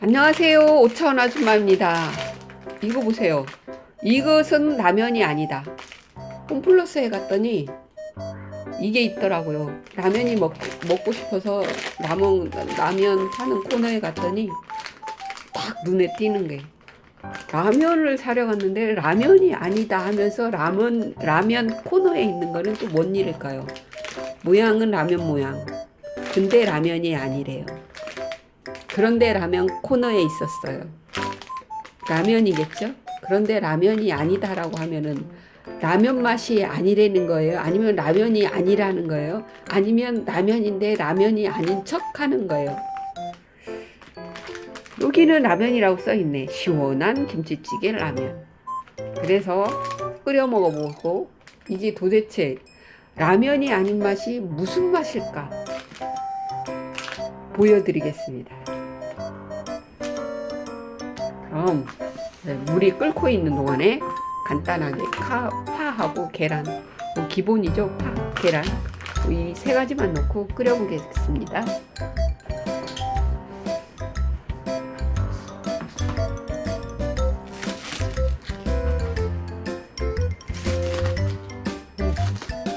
안녕하세요. 오천 아줌마입니다. 이거 보세요. 이것은 라면이 아니다. 홈플러스에 갔더니 이게 있더라고요. 라면이 먹, 먹고 싶어서 라면, 라면 파는 코너에 갔더니 딱 눈에 띄는 게 라면을 사려 갔는데 라면이 아니다 하면서 라면, 라면 코너에 있는 거는 또 뭔 일일까요? 모양은 라면 모양. 근데 라면이 아니래요. 그런데 라면 코너에 있었어요. 라면이겠죠? 그런데 라면이 아니다라고 하면은 라면 맛이 아니라는 거예요? 아니면 라면이 아니라는 거예요? 아니면 라면인데 라면이 아닌 척 하는 거예요? 여기는 라면이라고 써 있네. 시원한 김치찌개 라면. 그래서 끓여 먹어보고 이게 도대체 라면이 아닌 맛이 무슨 맛일까? 보여드리겠습니다. 그럼 네, 물이 끓고 있는 동안에 간단하게 카, 파하고 계란 뭐 기본이죠 파, 계란 이 세 가지만 넣고 끓여보겠습니다.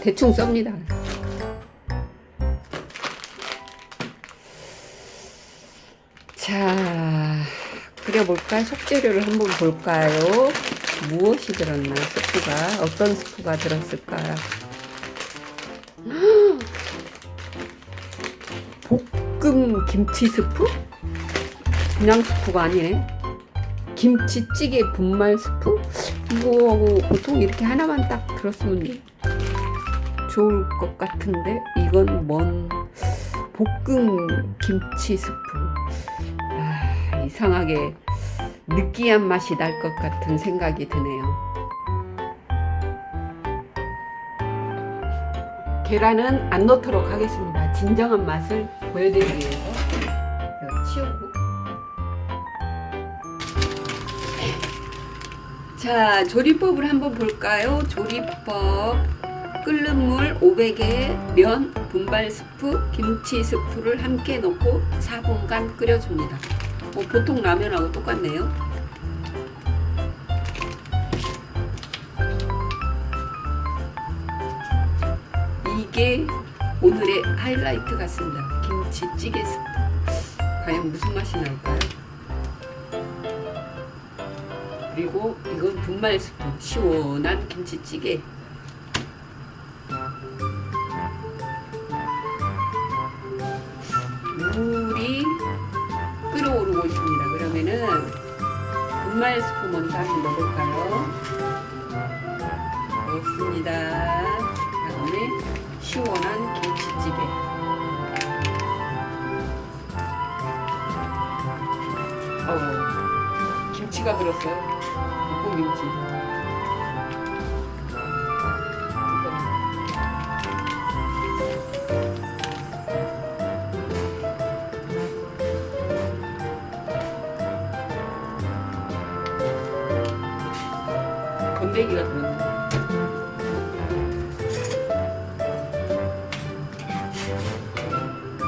대충 썹니다. 자, 끓여볼까요? 속재료를 한번 볼까요? 무엇이 들었나? 스프가 어떤 스프가 들었을까요? 볶음 김치 스프? 그냥 스프가 아니네. 김치찌개 분말 스프? 이거하고 보통 이렇게 하나만 딱 들었으면 좋을 것 같은데 이건 뭔 볶음 김치 스프. 아, 이상하게 느끼한 맛이 날 것 같은 생각이 드네요. 계란은 안 넣도록 하겠습니다. 진정한 맛을 보여드리기 위해서 치우고. 자, 조리법을 한번 볼까요? 조리법. 끓는 물 500에 면, 분발 스프, 김치 스프를 함께 넣고 4분간 끓여줍니다. 뭐 보통 라면하고 똑같네요. 이게 오늘의 하이라이트 같습니다. 김치찌개. 과연 무슨 맛이 날까요? 그리고 이건 분말 스프. 시원한 김치찌개. 분말 스프 먼저 한번 넣어볼까요? 넣습니다. 다음에 시원한 김치찌개. 어, 김치가 들었어요. 볶음 김치. 건더기가 들었네.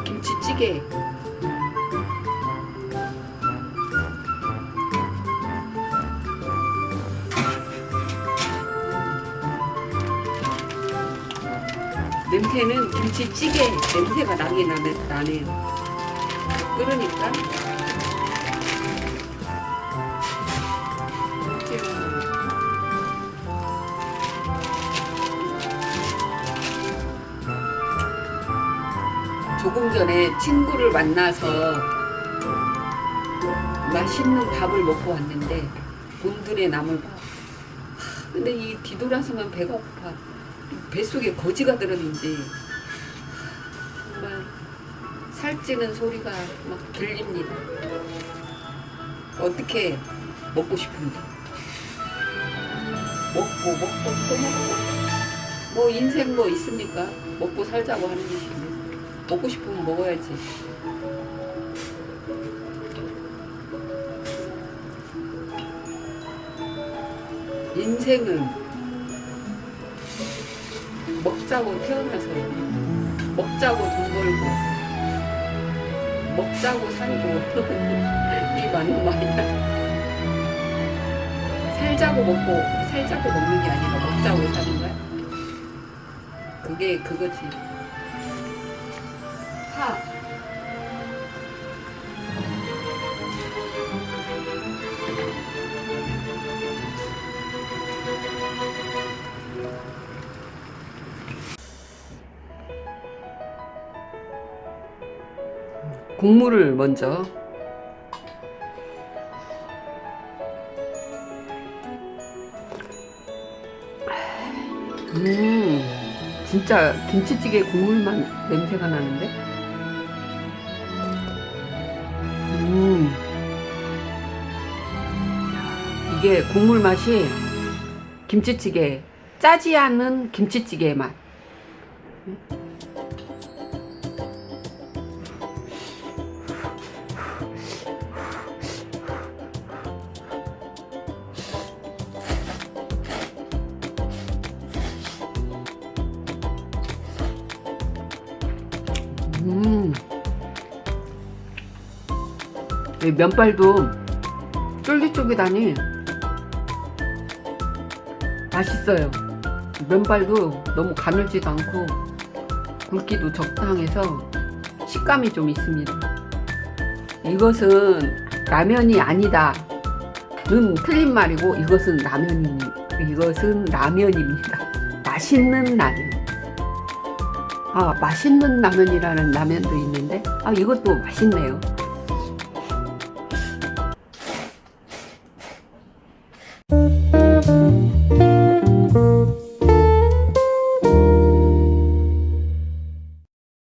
김치찌개. 냄새는 김치찌개 냄새가 나긴 나네, 나네요. 끓으니까. 조금 전에 친구를 만나서 맛있는 밥을 먹고 왔는데 곤드레 나물밥. 하, 근데 이 뒤돌아서면 배가 고파. 뱃속에 거지가 들었는지 정말 살찌는 소리가 막 들립니다. 어떻게 먹고 싶은지. 먹고 먹고 또 먹고. 뭐 인생 뭐 있습니까? 먹고 살자고 하는 것이. 먹고 싶으면 먹어야지. 인생은 먹자고 태어나서 먹자고 돈 벌고 먹자고 살고 이 맞는 말이야. 살자고 먹고 살자고 먹는 게 아니라 먹자고 사는 거야. 그게 그거지. 파. 국물을 먼저 음 진짜 김치찌개 국물만 냄새가 나는데 이게 국물 맛이 김치찌개 짜지 않은 김치찌개 맛 음. 이 면발도 쫄깃쫄깃하니 맛있어요. 면발도 너무 가늘지도 않고 굵기도 적당해서 식감이 좀 있습니다. 이것은 라면이 아니다. 는 틀린 말이고 이것은 라면이 이것은 라면입니다. 맛있는 라면. 아, 맛있는 라면이라는 라면도 있는데, 아, 이것도 맛있네요.